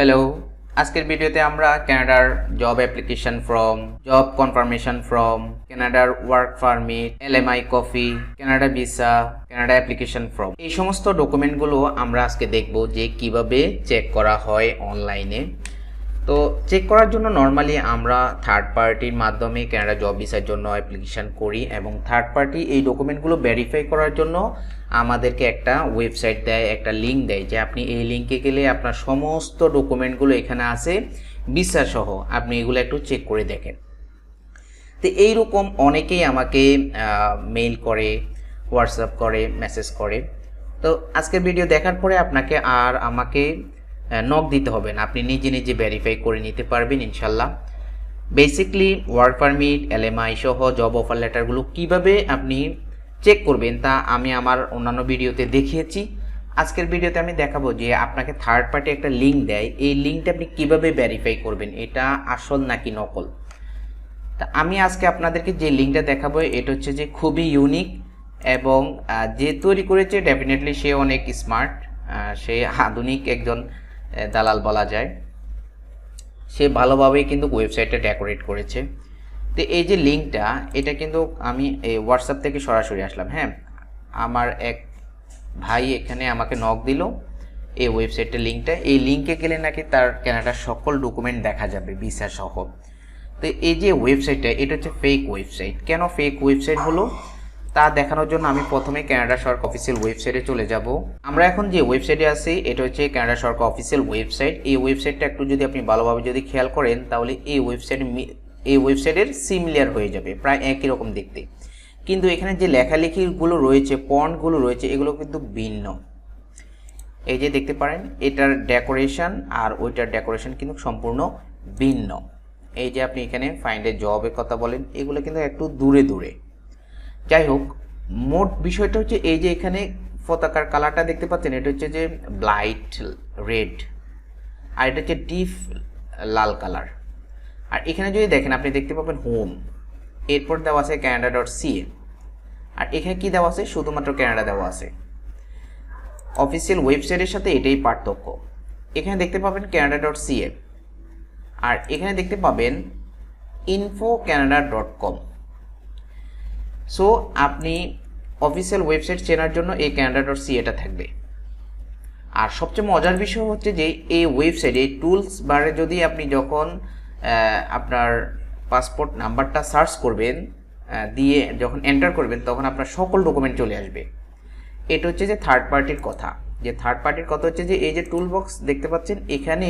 Hello আজকের ভিডিওতে আমরা কানাডার job application form job confirmation form কানাডার work permit LMI copy Canada visa Canada application form এই সমস্ত ডকুমেন্টগুলো আমরা আজকে দেখব যে কীভাবে চেক করা হয় অনলাইনে তো চেক করার জন্য নর্মালি আমরা থার্ড পার্টির মাধ্যমে কানাডা জব ভিসার জন্য অ্যাপ্লিকেশন করি এবং থার্ড পার্টি এই ডকুমেন্টগুলো ভেরিফাই করার জন্য আমাদেরকে একটা ওয়েবসাইট দেয়, একটা লিঙ্ক দেয় যে আপনি এই লিঙ্কে গেলে আপনার সমস্ত ডকুমেন্টগুলো এখানে আছে সহ। আপনি এগুলো একটু চেক করে দেখেন। তো এইরকম অনেকেই আমাকে মেইল করে হোয়াটসঅ্যাপ করে মেসেজ করে। তো আজকের ভিডিও দেখার পরে আপনাকে আর আমাকে নক দিতে হবে না। আপনি নিজে নিজে ভেরিফাই করে নিতে পারবেন ইনশাল্লাহ। বেসিকলি ওয়ার্ক পারমিট এলএমআই সহ জব অফার লেটারগুলো কীভাবে আপনি চেক করবেন তা আমি আমার অন্যান্য ভিডিওতে দেখিয়েছি। আজকের ভিডিওতে আমি দেখাবো যে আপনাকে থার্ড পার্টি একটা লিঙ্ক দেয়। এই লিঙ্কটা আপনি কীভাবে ভেরিফাই করবেন, এটা আসল নাকি নকল? তা আমি আজকে আপনাদেরকে যে লিঙ্কটা দেখাবো, এটা হচ্ছে যে খুবই ইউনিক এবং যে তৈরি করেছে ডেফিনেটলি সে অনেক স্মার্ট সে আধুনিক একজন দালাল বলা যায়। সে ভালোভাবেই কিন্তু ওয়েবসাইটটা ডেকোরেট করেছে। তো এই যে লিঙ্কটা এটা কিন্তু আমি এই হোয়াটসঅ্যাপ থেকে সরাসরি আসলাম হ্যাঁ? আমার এক ভাই এখানে আমাকে নক দিল, এই ওয়েবসাইটের লিঙ্কটা এই লিঙ্কে গেলে নাকি তার কেনাটার সকল ডকুমেন্ট দেখা যাবে ভিসা সহ। তো এই যে ওয়েবসাইটটা এটা হচ্ছে ফেক ওয়েবসাইট কেন ফেক ওয়েবসাইট হলো? তা দেখানোর জন্য আমি প্রথমে কানাডা সরকার অফিসিয়াল ওয়েবসাইটে চলে যাব। আমরা এখন যে ওয়েবসাইটে আছি, এটা হচ্ছে কানাডা সরকার অফিসিয়াল ওয়েবসাইট এই ওয়েবসাইটটা একটু যদি আপনি ভালোভাবে যদি খেয়াল করেন, তাহলে এই ওয়েবসাইট এই ওয়েবসাইটের সিমিলার হয়ে যাবে, প্রায় একই রকম দেখতে। কিন্তু এখানে যে লেখালেখিগুলো রয়েছে পয়েন্টগুলো রয়েছে, এগুলো কিন্তু ভিন্ন। এই যে দেখতে পারেন, এটার ডেকোরেশন আর ওইটার ডেকোরেশন কিন্তু সম্পূর্ণ ভিন্ন। এই যে আপনি এখানে ফাইন্ডের জবের কথা বলেন, এগুলো কিন্তু একটু দূরে দূরে। যাই হোক, মোট বিষয়টা হচ্ছে এই যে এখানে পতাকার কালারটা দেখতে পাচ্ছেন, এটা হচ্ছে যে ব্লাইট রেড আর এটা হচ্ছে ডিপ লাল কালার। আর এখানে যদি দেখেন, আপনি দেখতে পাবেন হোম। এরপর দেওয়া আছে ক্যানাডা ডট সিএ আর এখানে কি দেওয়া আছে? শুধুমাত্র ক্যানাডা দেওয়া আছে। অফিসিয়াল ওয়েবসাইটের সাথে এটাই পার্থক্য। এখানে দেখতে পাবেন ক্যানাডা ডট সিএ আর এখানে দেখতে পাবেন info Canada dot com. So আপনি অফিসিয়াল ওয়েবসাইট চেনার জন্য এই ক্যানাডা ডট সিএটা থাকবে। আর সবচেয়ে মজার বিষয় হচ্ছে যে, এই ওয়েবসাইটে টুলস বারে যদি আপনি যখন আপনার পাসপোর্ট নাম্বারটা সার্চ করবেন দিয়ে যখন এন্টার করবেন, তখন আপনার সকল ডকুমেন্ট চলে আসবে। এটা হচ্ছে যে থার্ড পার্টির কথা। যে থার্ড পার্টির কথা হচ্ছে যে, এই যে টুল বক্স দেখতে পাচ্ছেন, এখানে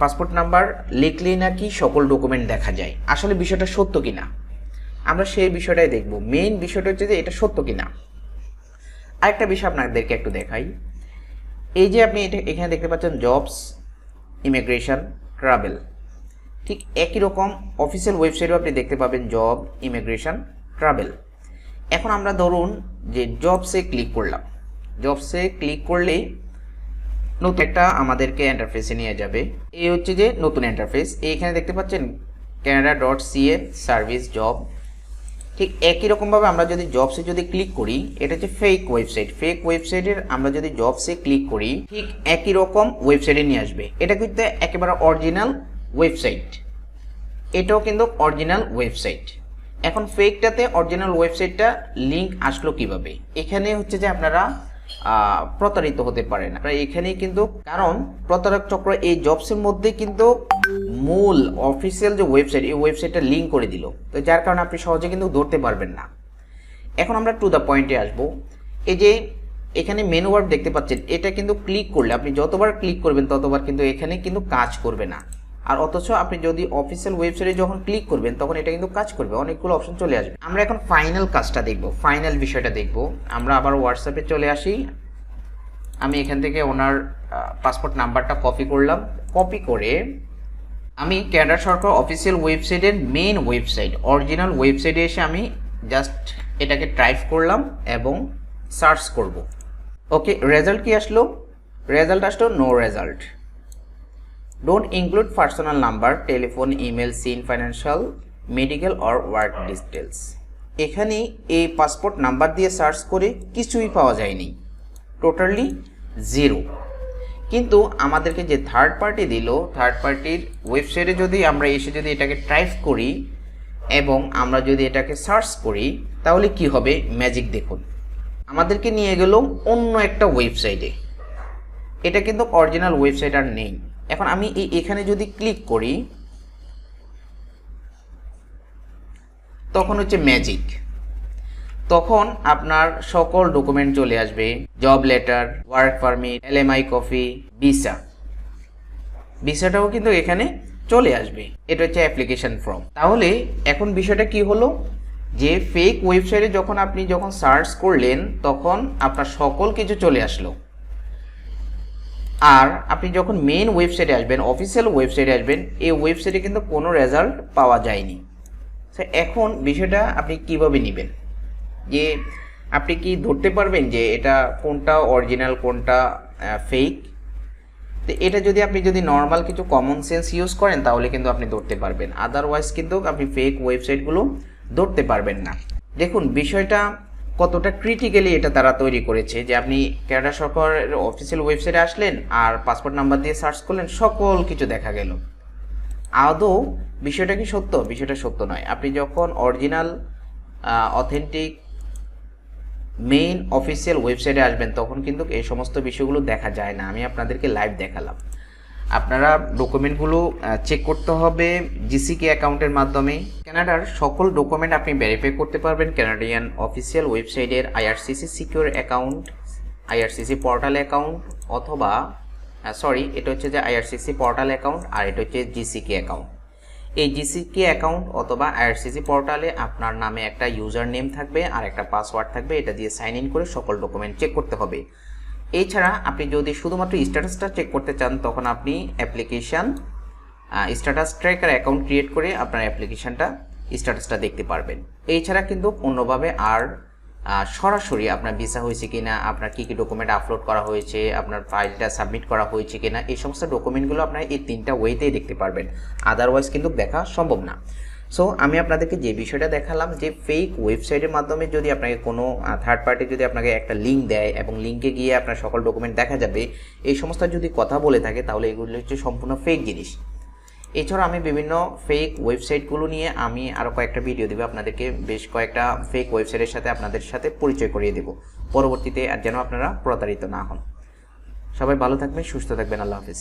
পাসপোর্ট নাম্বার লিখলেই নাকি সকল ডকুমেন্ট দেখা যায়। আসলে বিষয়টা সত্য কিনা? আমরা সেই বিষয়টাই দেখব। মেইন বিষয়টা হচ্ছে যে এটা সত্য কি কিনা। আরেকটা বিষয় আপনাদেরকে একটু দেখাই। এই যে আপনি এটা এখানে দেখতে পাচ্ছেন জবস ইমিগ্রেশন ট্রাভেল ঠিক একই রকম অফিসিয়াল ওয়েবসাইটেও আপনি দেখতে পাবেন জব ইমিগ্রেশন ট্রাভেল এখন আমরা ধরুন যে জবসে ক্লিক করলাম। জবসে ক্লিক করলেই নতুন একটা আমাদেরকে ইন্টারফেসে নিয়ে যাবে। এই হচ্ছে যে নতুন ইন্টারফেস এইখানে দেখতে পাচ্ছেন Canada dot CA service job ঠিক একই রকমভাবে আমরা যদি জবসে যদি ক্লিক করি, এটা হচ্ছে ফেক ওয়েবসাইট ফেক ওয়েবসাইটের আমরা যদি জবসে ক্লিক করি, ঠিক একই রকম ওয়েবসাইটে নিয়ে আসবে। এটা কিন্তু একেবারে অরিজিনাল ওয়েবসাইট এটাও কিন্তু অরিজিনাল ওয়েবসাইট এখন ফেকটাতে অরিজিনাল ওয়েবসাইটটা লিঙ্ক আসলো কীভাবে? এখানে হচ্ছে যে আপনারা প্রতারিত হতে পারেন আপনারা এখানেই কিন্তু, কারণ প্রতারক চক্র এই জবসের মধ্যে কিন্তু মূল অফিসিয়াল যে ওয়েবসাইট এই ওয়েবসাইটটা লিঙ্ক করে দিল। তো যার কারণে আপনি সহজে কিন্তু ধরতে পারবেন না। এখন আমরা টু দ্য পয়েন্টে আসব। এই যে এখানে মেনু ওয়ার্ড দেখতে পাচ্ছেন, এটা কিন্তু ক্লিক করলে, আপনি যতবার ক্লিক করবেন, ততবার কিন্তু এখানে কিন্তু কাজ করবে না। আর অথচ আপনি যদি অফিসিয়াল ওয়েবসাইটে যখন ক্লিক করবেন, তখন এটা কিন্তু কাজ করবে, অনেকগুলো অপশন চলে আসবে। আমরা এখন ফাইনাল কাজটা দেখব ফাইনাল বিষয়টা দেখব। আমরা আবার হোয়াটসঅ্যাপে চলে আসি। আমি এখান থেকে ওনার পাসপোর্ট নাম্বারটা কপি করলাম। কপি করে আমি ক্যানাডা সরকার অফিসিয়াল ওয়েবসাইটের মেইন ওয়েবসাইট অরিজিনাল ওয়েবসাইটে এসে আমি জাস্ট এটাকে টাইপ করলাম এবং সার্চ করব। ওকে রেজাল্ট কি আসলো? রেজাল্ট আসলো no result don't include personal number telephone email SIN financial medical or work details এখানে এই পাসপোর্ট নাম্বার দিয়ে সার্চ করে কিছুই পাওয়া যায়নি। টোটালি জিরো কিন্তু আমাদেরকে যে থার্ড পার্টি দিল থার্ড পার্টির ওয়েবসাইটে যদি আমরা এসে যদি এটাকে টাইপ করি এবং আমরা যদি এটাকে সার্চ করি তাহলে কি হবে? ম্যাজিক দেখুন। আমাদেরকে নিয়ে গেল অন্য একটা ওয়েবসাইটে এটা কিন্তু অরিজিনাল ওয়েবসাইট আর নেই। এখন আমি এই এখানে যদি ক্লিক করি, তখন হচ্ছে ম্যাজিক তখন আপনার সকল ডকুমেন্ট চলে আসবে। Job letter work permit LMI copy visa ভিসাটাও কিন্তু এখানে চলে আসবে। এটা হচ্ছে অ্যাপ্লিকেশন ফর্ম তাহলে এখন বিষয়টা কি হলো? যে ফেক ওয়েবসাইটে যখন আপনি যখন সার্চ করলেন, তখন আপনার সকল কিছু চলে আসলো। আর আপনি যখন মেন ওয়েবসাইটে আসবেন অফিসিয়াল ওয়েবসাইটে আসবেন, এই ওয়েবসাইটে কিন্তু কোনো রেজাল্ট পাওয়া যায়নি। তো এখন বিষয়টা আপনি কীভাবে নেবেন? যে আপনি কি ধরতে পারবেন যে এটা কোনটা অরিজিনাল কোনটা ফেক তো এটা যদি আপনি যদি নর্মাল কিছু কমন সেন্স ইউজ করেন, তাহলে কিন্তু আপনি ধরতে পারবেন। আদারওয়াইজ কিন্তু আপনি ফেক ওয়েবসাইটগুলো ধরতে পারবেন না। দেখুন, বিষয়টা কতটা ক্রিটিক্যালি এটা তারা তৈরি করেছে? যে আপনি ক্যানাডা সরকারের অফিসিয়াল ওয়েবসাইটে আসলেন আর পাসপোর্ট নাম্বার দিয়ে সার্চ করলেন, সকল কিছু দেখা গেল। আদৌ বিষয়টা কি সত্য? বিষয়টা সত্য নয়। আপনি যখন অরিজিনাল অথেন্টিক মেইন অফিসিয়াল ওয়েবসাইটে আসবেন, তখন কিন্তু এই সমস্ত বিষয়গুলো দেখা যায় না। আমি আপনাদেরকে লাইভ দেখালাম। আপনারা ডকুমেন্টগুলো চেক করতে হবে জিসিকে অ্যাকাউন্টের মাধ্যমে। কানাডার সকল ডকুমেন্ট আপনি ভেরিফাই করতে পারবেন। কানাডিয়ান অফিসিয়াল ওয়েবসাইটের IRCC secure account IRCC portal account অথবা সরি এটা হচ্ছে যে আইআরসিসি পোর্টাল অ্যাকাউন্ট আর এটা হচ্ছে জিসিকে অ্যাকাউন্ট এই জিসিকে অ্যাকাউন্ট অথবা আইআরসিসি পোর্টালে আপনার নামে একটা ইউজার নেম থাকবে আর একটা পাসওয়ার্ড থাকবে। এটা দিয়ে সাইন ইন করে সকল ডকুমেন্ট চেক করতে হবে। এছাড়া আপনি যদি শুধুমাত্র স্ট্যাটাসটা চেক করতে চান, তখন আপনি application status tracker account create করে আপনার অ্যাপ্লিকেশানটা স্ট্যাটাসটা দেখতে পারবেন। এছাড়া কিন্তু অন্যভাবে আর সরাসরি আপনার ভিসা হয়েছে কিনা, আপনার কী কী ডকুমেন্ট আপলোড করা হয়েছে, আপনার ফাইলটা সাবমিট করা হয়েছে কিনা, এই সমস্ত ডকুমেন্টগুলো আপনার এই তিনটা ওয়েতেই দেখতে পারবেন। আদারওয়াইজ কিন্তু দেখা সম্ভব না। সো আমি আপনাদেরকে যে বিষয়টা দেখালাম যে ফেক ওয়েবসাইটের মাধ্যমে যদি আপনাকে কোনো থার্ড পার্টি যদি আপনাকে একটা লিঙ্ক দেয় এবং লিঙ্কে গিয়ে আপনার সকল ডকুমেন্ট দেখা যাবে, এই সমস্ত যদি কথা বলে থাকে, তাহলে এগুলো হচ্ছে সম্পূর্ণ ফেক জিনিস। এছাড়া আমি বিভিন্ন ফেক ওয়েবসাইটগুলো নিয়ে আমি আরও কয়েকটা ভিডিও দেবো আপনাদেরকে, বেশ কয়েকটা ফেক ওয়েবসাইটের সাথে আপনাদের সাথে পরিচয় করিয়ে দেবো। পরবর্তীতে আর যেন আপনারা প্রতারিত না হন। সবাই ভালো থাকবেন, সুস্থ থাকবেন, আল্লাহ হাফিজ।